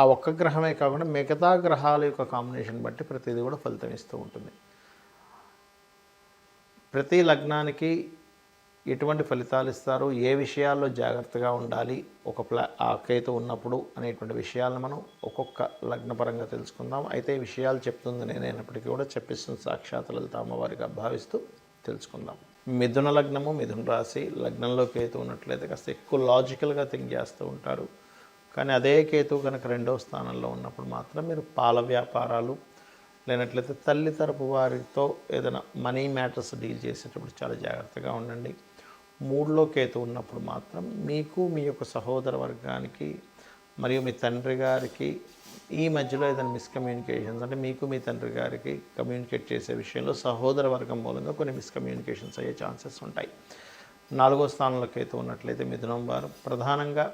ఆ ఒక్క గ్రహమే కాకుండా మిగతా గ్రహాల యొక్క కాంబినేషన్ బట్టి ప్రతిదీ కూడా ఫలితం ఇస్తూ ఉంటుంది. ప్రతి లగ్నానికి ఎటువంటి ఫలితాలు ఇస్తారు ఏ విషయాల్లో జాగ్రత్తగా ఉండాలి ఒక ప్లా ఆ కేతు ఉన్నప్పుడు అనేటువంటి విషయాలను మనం ఒక్కొక్క లగ్నపరంగా తెలుసుకుందాం. అయితే ఈ విషయాలు చెప్తుంది నేనైనప్పటికీ కూడా చెప్పిస్తుంది సాక్షాత్ లలిత అమ్మవారిగా భావిస్తూ తెలుసుకుందాం. మిథున లగ్నము మిథున రాశి లగ్నంలో కేతు ఉన్నట్లయితే కాస్త ఎక్కువ లాజికల్గా థింక్ చేస్తూ ఉంటారు. కానీ అదే కేతు కనుక రెండవ స్థానంలో ఉన్నప్పుడు మాత్రం మీరు పాల వ్యాపారాలు లేనట్లయితే తల్లి తరపు వారితో ఏదైనా మనీ మ్యాటర్స్ డీల్ చేసేటప్పుడు చాలా జాగ్రత్తగా ఉండండి. మూడులో కేతు ఉన్నప్పుడు మాత్రం మీకు మీ యొక్క సహోదర వర్గానికి మరియు మీ తండ్రి గారికి ఈ మధ్యలో ఏదైనా మిస్కమ్యూనికేషన్స్ అంటే మీకు మీ తండ్రి గారికి కమ్యూనికేట్ చేసే విషయంలో సహోదర వర్గం మూలంగా కొన్ని మిస్కమ్యూనికేషన్స్ అయ్యే ఛాన్సెస్ ఉంటాయి. నాలుగో స్థానంలో కేతు ఉన్నట్లయితే మిథునం వారు ప్రధానంగా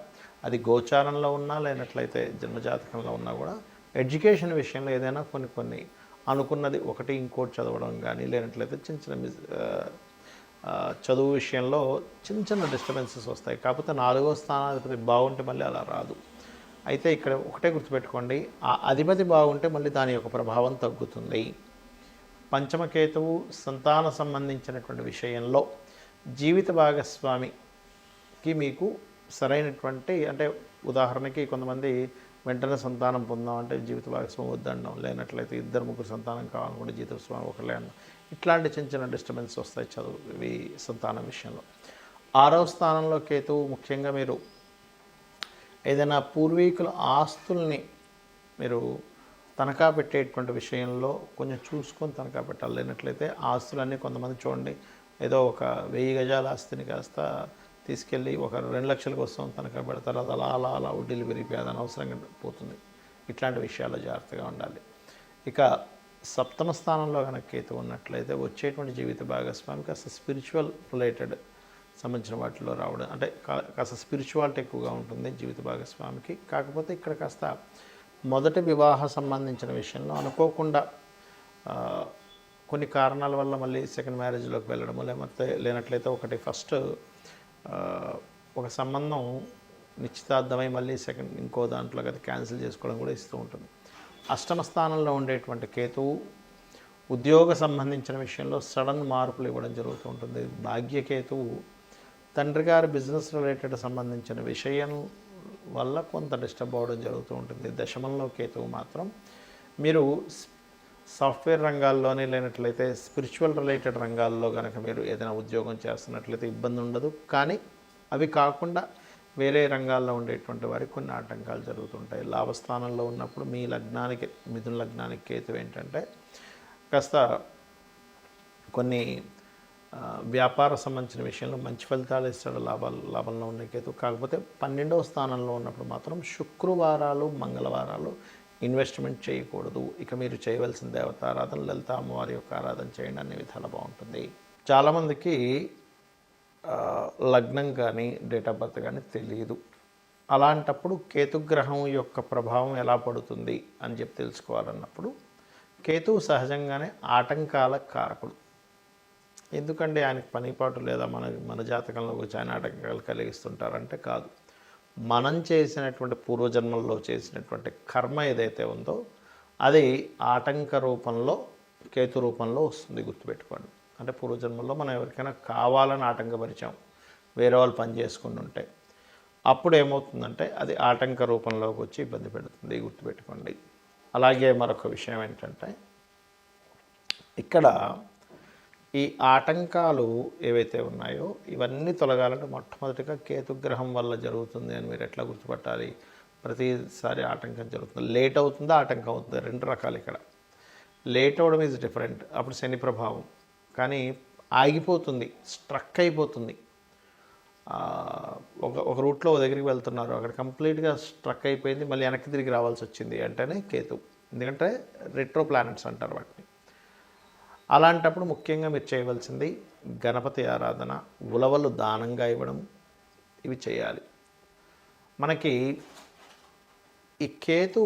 అది గోచారంలో ఉన్నా లేనట్లయితే జన్మజాతకంలో ఉన్నా కూడా ఎడ్యుకేషన్ విషయంలో ఏదైనా కొన్ని కొన్ని అనుకున్నది ఒకటి ఇంకోటి చదవడం కానీ లేనట్లయితే చిన్న చిన్న మిస్ చదువు విషయంలో చిన్న చిన్న డిస్టర్బెన్సెస్ వస్తాయి. కాకపోతే నాలుగో స్థానాధిపతి బాగుంటే మళ్ళీ అలా రాదు. అయితే ఇక్కడ ఒకటే గుర్తుపెట్టుకోండి. ఆ అధిపతి బాగుంటే మళ్ళీ దాని యొక్క ప్రభావం తగ్గుతుంది. పంచమకేతువు సంతాన సంబంధించినటువంటి విషయంలో జీవిత భాగస్వామికి మీకు సరైనటువంటి అంటే ఉదాహరణకి కొంతమంది వెంటనే సంతానం పొందాం అంటే జీవిత భాగస్వామి వద్దనడం లేనట్లయితే ఇద్దరు ముగ్గురు సంతానం కావాలనుకుంటే జీవిత భాగస్వామి ఒకళ్ళే అనడం ఇట్లాంటి చిన్న చిన్న డిస్టర్బెన్స్ వస్తాయి చదువు ఇవి సంతానం విషయంలో. ఆరవ స్థానంలో కేతువు ముఖ్యంగా మీరు ఏదైనా పూర్వీకుల ఆస్తుల్ని మీరు తనఖా పెట్టేటువంటి విషయంలో కొంచెం చూసుకొని తనఖా పెట్టాలి. లేనట్లయితే ఆస్తులన్నీ కొంతమంది చూడండి ఏదో ఒక వెయ్యి గజాల ఆస్తిని కాస్త తీసుకెళ్ళి ఒక రెండు లక్షల కోసం తనఖా పెడతారు అది అలా అలా అలా వడ్డీలు పెరిగిపోయి అది అనవసరంగా పోతుంది. ఇట్లాంటి విషయాల్లో జాగ్రత్తగా ఉండాలి. ఇక సప్తమ స్థానంలో కనుక కేతు ఉన్నట్లయితే వచ్చేటువంటి జీవిత భాగస్వామి కాస్త స్పిరిచువల్ రిలేటెడ్ సంబంధించిన వాటిలో రావడం అంటే కా- కాస్త స్పిరిచువాలిటీ ఎక్కువగా ఉంటుంది జీవిత భాగస్వామికి. కాకపోతే ఇక్కడ కాస్త మొదటి వివాహ సంబంధించిన విషయంలో అనుకోకుండా కొన్ని కారణాల వల్ల మళ్ళీ సెకండ్ మ్యారేజ్లోకి వెళ్ళడము లేకపోతే లేనట్లయితే ఒకటి ఫస్ట్ ఒక సంబంధం నిశ్చితార్థమై మళ్ళీ సెకండ్ ఇంకో దాంట్లో అది క్యాన్సిల్ చేసుకోవడం కూడా ఇస్తూ ఉంటుంది. అష్టమ స్థానంలో ఉండేటువంటి కేతువు ఉద్యోగ సంబంధించిన విషయంలో సడన్ మార్పులు ఇవ్వడం జరుగుతూ ఉంటుంది. భాగ్యకేతువు తండ్రి గారి బిజినెస్ రిలేటెడ్ సంబంధించిన విషయం వల్ల కొంత డిస్టర్బ్ అవ్వడం జరుగుతూ ఉంటుంది. దశమంలో కేతువు మాత్రం మీరు సాఫ్ట్వేర్ రంగాల్లోనే లేనట్లయితే స్పిరిచువల్ రిలేటెడ్ రంగాల్లో కనుక మీరు ఏదైనా ఉద్యోగం చేస్తున్నట్లయితే ఇబ్బంది ఉండదు. కానీ అవి కాకుండా వేరే రంగాల్లో ఉండేటువంటి వారికి కొన్ని ఆటంకాలు జరుగుతుంటాయి. లాభస్థానంలో ఉన్నప్పుడు మీ లగ్నానికి మిథున లగ్నానికి కేతు ఏంటంటే కాస్త కొన్ని వ్యాపార సంబంధించిన విషయంలో మంచి ఫలితాలు ఇస్తాడు. లాభాలు లాభంలో ఉన్న కేతు కాకపోతే పన్నెండవ స్థానంలో ఉన్నప్పుడు మాత్రం శుక్రవారాలు మంగళవారాలు ఇన్వెస్ట్మెంట్ చేయకూడదు. ఇక మీరు చేయవలసిన దేవత ఆరాధన లలిత అమ్మవారి యొక్క ఆరాధన చేయండి. అన్ని విధాలు బాగుంటుంది. చాలామందికి లగ్నం కానీ డేట్ ఆఫ్ బర్త్ కానీ తెలియదు అలాంటప్పుడు కేతుగ్రహం యొక్క ప్రభావం ఎలా పడుతుంది అని చెప్పి తెలుసుకోవాలన్నప్పుడు కేతువు సహజంగానే ఆటంకాల కారకుడు. ఎందుకంటే ఆయనకు పనిపాటు లేదా మన మన జాతకంలో వచ్చి ఆయన ఆటంకాలు కలిగిస్తుంటారంటే కాదు. మనం చేసినటువంటి పూర్వజన్మల్లో చేసినటువంటి కర్మ ఏదైతే ఉందో అది ఆటంక రూపంలో కేతు రూపంలో వస్తుంది గుర్తుపెట్టుకోండి. అంటే పూర్వజన్మల్లో మనం ఎవరికైనా కావాలని ఆటంకపరిచాం వేరే వాళ్ళు పని చేసుకుని ఉంటే అప్పుడు ఏమవుతుందంటే అది ఆటంక రూపంలోకి వచ్చి ఇబ్బంది పెడుతుంది గుర్తుపెట్టుకోండి. అలాగే మరొక విషయం ఏంటంటే ఇక్కడ ఈ ఆటంకాలు ఏవైతే ఉన్నాయో ఇవన్నీ తొలగాలంటే మొట్టమొదటిగా కేతుగ్రహం వల్ల జరుగుతుంది అని మీరు ఎట్లా గుర్తుపట్టాలి? ప్రతిసారి ఆటంకం జరుగుతుంది. లేట్ అవుతుందా? ఆటంకం అవుతుంది? రెండు రకాలు ఇక్కడ. లేట్ అవ్వడం ఈజ్ డిఫరెంట్ అప్పుడు శని ప్రభావం. కానీ ఆగిపోతుంది. స్ట్రక్ అయిపోతుంది. ఒక ఒక రూట్లో దగ్గరికి వెళ్తున్నారు. అక్కడ కంప్లీట్గా స్ట్రక్ అయిపోయింది. మళ్ళీ వెనక్కి తిరిగి రావాల్సి వచ్చింది అంటేనే కేతు. ఎందుకంటే రెట్రో ప్లానెట్స్ అంటారు వాటిని. అలాంటప్పుడు ముఖ్యంగా మీరు చేయవలసింది గణపతి ఆరాధన ఉలవలు దానంగా ఇవ్వడం ఇవి చేయాలి. మనకి ఈ కేతు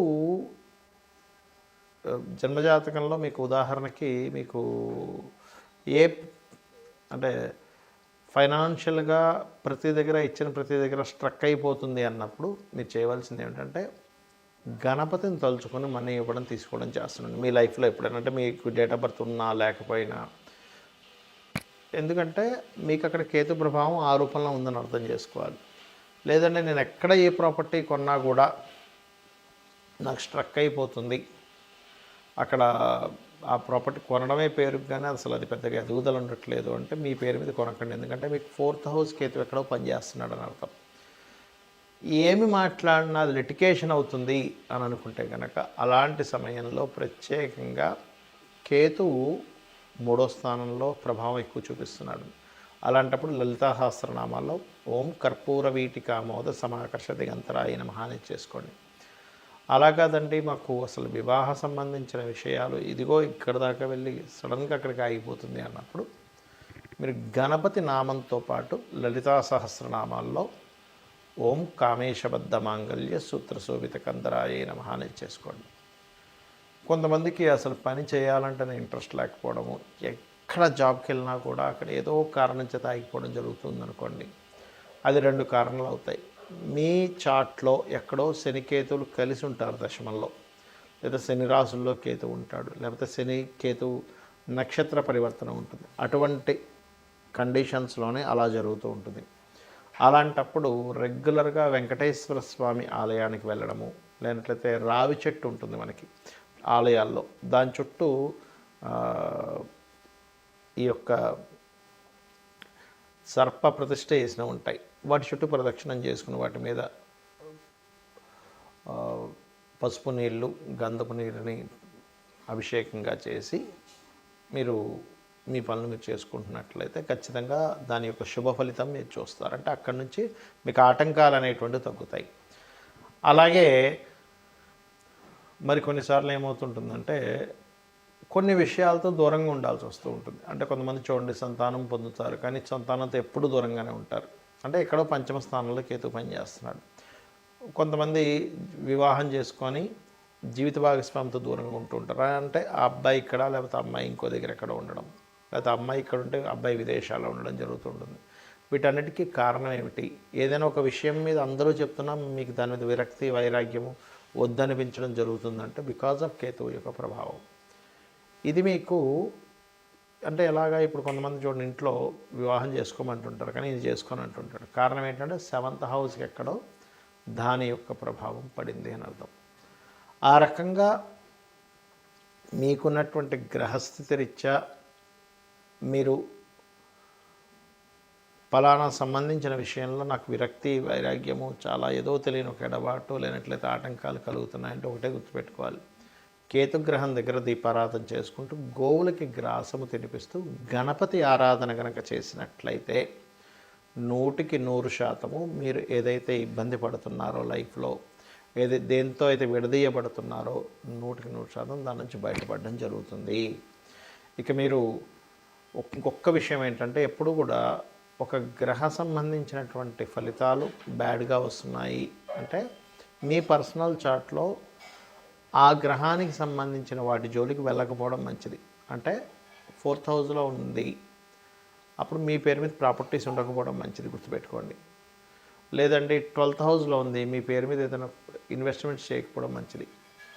జన్మజాతకంలో మీకు ఉదాహరణకి మీకు ఏ అంటే ఫైనాన్షియల్గా ప్రతి దగ్గర ఇచ్చిన ప్రతి దగ్గర స్ట్రక్ అయిపోతుంది అన్నప్పుడు మీరు చేయవలసింది ఏమిటంటే గణపతిని తలుచుకొని మనీ ఇవ్వడం తీసుకోవడం చేస్తున్నాను. మీ లైఫ్లో ఎప్పుడైనా? అంటే మీకు డేట్ ఆఫ్ బర్త్ ఉన్నా లేకపోయినా? ఎందుకంటే మీకు అక్కడ కేతు ప్రభావం ఆ రూపంలో ఉందని అర్థం చేసుకోవాలి. లేదంటే నేను ఎక్కడ ఏ ప్రాపర్టీ కొన్నా కూడా నాకు స్ట్రక్ అయిపోతుంది. అక్కడ ఆ ప్రాపర్టీ కొనడమే పేరుకు కానీ అసలు అది పెద్దగా ఎదుగుదల ఉండట్లేదు అంటే మీ పేరు మీద కొనకండి. ఎందుకంటే మీకు ఫోర్త్ హౌస్ కేతు ఎక్కడో పనిచేస్తున్నాడు అని అర్థం. ఏమి మాట్లాడినా అది లిటికేషన్ అవుతుంది అని అనుకుంటే కనుక అలాంటి సమయంలో ప్రత్యేకంగా కేతువు మూడో స్థానంలో ప్రభావం ఎక్కువ చూపిస్తున్నాడు. అలాంటప్పుడు లలితా సహస్రనామాల్లో ఓం కర్పూర వీటికామోద సమాకర్ష దిగంతరాయ నమః చేసుకోండి. అలా కాదండి మాకు అసలు వివాహ సంబంధించిన విషయాలు ఇదిగో ఇక్కడ దాకా వెళ్ళి సడన్గా అక్కడికి ఆగిపోతుంది అన్నప్పుడు మీరు గణపతి నామంతో పాటు లలితా సహస్రనామాల్లో ఓం కామేశబద్ధ మాంగళ్య సూత్ర శోభిత కందరాయ నమహాని చేసుకోండి. కొంతమందికి అసలు పని చేయాలంటేనే ఇంట్రెస్ట్ లేకపోవడము ఎక్కడ జాబ్కి వెళ్ళినా కూడా అక్కడ ఏదో కారణం చేత ఆగిపోవడం జరుగుతుంది అనుకోండి అది రెండు కారణాలు అవుతాయి. మీ చాట్లో ఎక్కడో శనికేతువులు కలిసి ఉంటారు దశమంలో లేదా శని రాసుల్లో కేతు ఉంటాడు లేకపోతే శని కేతు నక్షత్ర పరివర్తన ఉంటుంది. అటువంటి కండిషన్స్లోనే అలా జరుగుతూ ఉంటుంది. అలాంటప్పుడు రెగ్యులర్గా వెంకటేశ్వర స్వామి ఆలయానికి వెళ్ళడము లేనట్లయితే రావి చెట్టు ఉంటుంది మనకి ఆలయాల్లో. దాని చుట్టూ ఈ యొక్క సర్ప ప్రతిష్ట చేసిన ఉంటాయి. వాటి చుట్టూ ప్రదక్షిణం చేసుకుని వాటి మీద పసుపు నీళ్ళు గంధపు నీరుని అభిషేకంగా చేసి మీరు మీ పనులు మీరు చేసుకుంటున్నట్లయితే ఖచ్చితంగా దాని యొక్క శుభ ఫలితం మీరు చూస్తారు. అంటే అక్కడి నుంచి మీకు ఆటంకాలు అనేటువంటివి తగ్గుతాయి. అలాగే మరి కొన్నిసార్లు ఏమవుతుంటుందంటే కొన్ని విషయాలతో దూరంగా ఉండాల్సి వస్తూ ఉంటుంది. అంటే కొంతమంది చూడండి సంతానం పొందుతారు కానీ సంతానంతో ఎప్పుడు దూరంగానే ఉంటారు. అంటే ఎక్కడో పంచమ స్థానంలో కేతు పనిచేస్తున్నాడు కొంతమంది వివాహం చేసుకొని జీవిత భాగస్వామితో దూరంగా ఉంటూ ఉంటారు. అంటే ఆ అబ్బాయి ఇక్కడ లేకపోతే అమ్మాయి ఇంకో దగ్గర ఎక్కడ ఉండడం. లేకపోతే అమ్మాయి ఇక్కడ ఉంటే అబ్బాయి విదేశాల్లో ఉండడం జరుగుతుంటుంది. వీటన్నిటికీ కారణం ఏమిటి? ఏదైనా ఒక విషయం మీద అందరూ చెప్తున్నా మీకు దాని మీద విరక్తి వైరాగ్యము వద్దనిపించడం జరుగుతుందంటే బికాజ్ ఆఫ్ కేతువు యొక్క ప్రభావం. ఇది మీకు అంటే ఎలాగా ఇప్పుడు కొంతమంది చూడండి ఇంట్లో వివాహం చేసుకోమంటుంటారు కానీ ఇది చేసుకొని అంటుంటాడు కారణం ఏంటంటే సెవెంత్ హౌస్కి ఎక్కడో దాని యొక్క ప్రభావం పడింది అని అర్థం. ఆ రకంగా మీకున్నటువంటి గ్రహస్థితి రీత్యా మీరు ఫలానా సంబంధించిన విషయంలో నాకు విరక్తి వైరాగ్యము చాలా ఏదో తెలియని ఒక ఎడబాటు లేనట్లయితే ఆటంకాలు కలుగుతున్నాయంటే ఒకటే గుర్తుపెట్టుకోవాలి. కేతుగ్రహం దగ్గర దీపారాధన చేసుకుంటూ గోవులకి గ్రాసము తినిపిస్తూ గణపతి ఆరాధన కనుక చేసినట్లయితే నూటికి నూరు శాతము మీరు ఏదైతే ఇబ్బంది పడుతున్నారో లైఫ్లో ఏది దేంతో అయితే విడదీయబడుతున్నారో నూటికి నూరు శాతం దాని నుంచి బయటపడడం జరుగుతుంది. ఇక మీరు ఇంకొక విషయం ఏంటంటే ఎప్పుడు కూడా ఒక గ్రహ సంబంధించినటువంటి ఫలితాలు బ్యాడ్గా వస్తున్నాయి. అంటే మీ పర్సనల్ చార్ట్లో ఆ గ్రహానికి సంబంధించిన వాటి జోలికి వెళ్ళకపోవడం మంచిది. అంటే ఫోర్త్ హౌస్లో ఉంది. అప్పుడు మీ పేరు మీద ప్రాపర్టీస్ ఉండకపోవడం మంచిది గుర్తుపెట్టుకోండి. లేదండి ట్వెల్త్ హౌస్లో ఉంది మీ పేరు మీద ఏదైనా ఇన్వెస్ట్మెంట్స్ చేయకపోవడం మంచిది.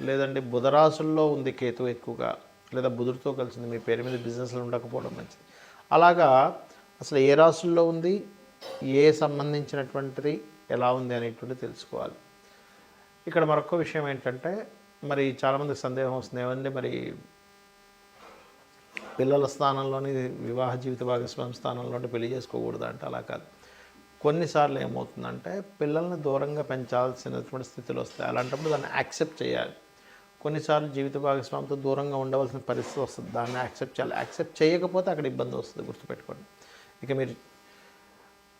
లేదండి బుధరాశుల్లో ఉంది కేతు ఎక్కువగా. లేదా బుధుడితో కలిసింది మీ పేరు మీద బిజినెస్లు ఉండకపోవడం మంచిది. అలాగా అసలు ఏ రాసుల్లో ఉంది ఏ సంబంధించినటువంటిది ఎలా ఉంది అనేటువంటిది తెలుసుకోవాలి. ఇక్కడ మరొక విషయం ఏంటంటే మరి చాలామందికి సందేహం వస్తుంది. ఏమండి మరి పిల్లల స్థానంలోని వివాహ జీవిత భాగస్వామి స్థానంలోని పెళ్ళి చేసుకోకూడదు అంటే అలా కాదు. కొన్నిసార్లు ఏమవుతుందంటే పిల్లల్ని దూరంగా పెంచాల్సినటువంటి స్థితిలో వస్తాయి. అలాంటప్పుడు దాన్ని యాక్సెప్ట్ చేయాలి. కొన్నిసార్లు జీవిత భాగస్వామితో దూరంగా ఉండవలసిన పరిస్థితి వస్తుంది. దాన్ని యాక్సెప్ట్ చేయాలి. యాక్సెప్ట్ చేయకపోతే అక్కడ ఇబ్బంది వస్తుంది. గుర్తుపెట్టుకోండి. ఇక మీరు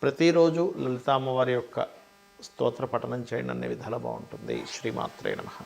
ప్రతిరోజు లలిత అమ్మవారి యొక్క స్తోత్ర పఠనం చేయండి. అనే విధాలు బాగుంటుంది. శ్రీమాత్రే నమ.